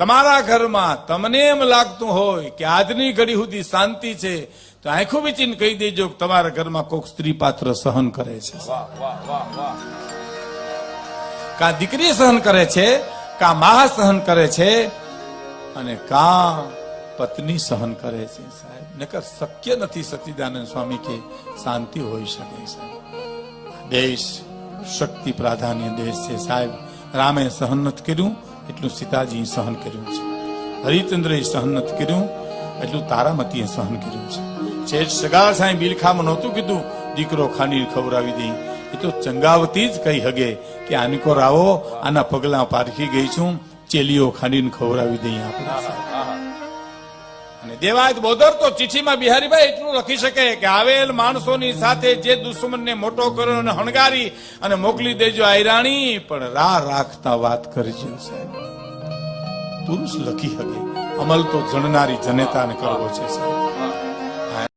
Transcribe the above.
તમારા ઘરમાં તમને એમ લાગતું હોય કે આજની ઘડી સુધી શાંતિ છે તો આંખો વિચીને કહી દેજો કે તમારા ઘરમાં કોઈક સ્ત્રી પાત્ર સહન કરે છે. કા દીકરી સહન કરે છે કા મા સહન કરે છે અને કા પત્ની સહન કરે છે સાહેબ. નકર શક્ય નથી સચિદાનંદ સ્વામી કે શાંતિ હોઈ શકે સાહેબ. દેશ શક્તિ પ્રાધાન્ય દેશ છે સાહેબ. રામે સહન નથી કર્યું એટલું સીતાજીએ સહન કર્યું છે. હરિચંદ્રએ સહન નથી કર્યું, એટલું તારામતીએ સહન કર્યું છે. શેઠ સગા સાંઈ બિલખામાં નહોતું કીધું, દીકરો ખાંડી ખવડાવી દઈ એ તો ચંગાવતી જ કહી હગે કે આનકો રાવો આના પગલા પારખી ગઈ છું, ચેલીઓ ખાંડીને ખવડાવી દઈ આપણે. અને દેવાયત બોદર તો ચિઠ્ઠીમાં બિહારીભાઈ એટલું લખી શકે કે આવેલ માણસોની સાથે જે દુશ્મનને મોટો કર્યો અને હણગારી અને મોકલી દેજો આયરાણી, પણ રાહ રાખતા વાત કરજો સાહેબ. પુરુષ લખી શકે અમલ તો જણનારી જનેતાને કરવો છે સાહેબ.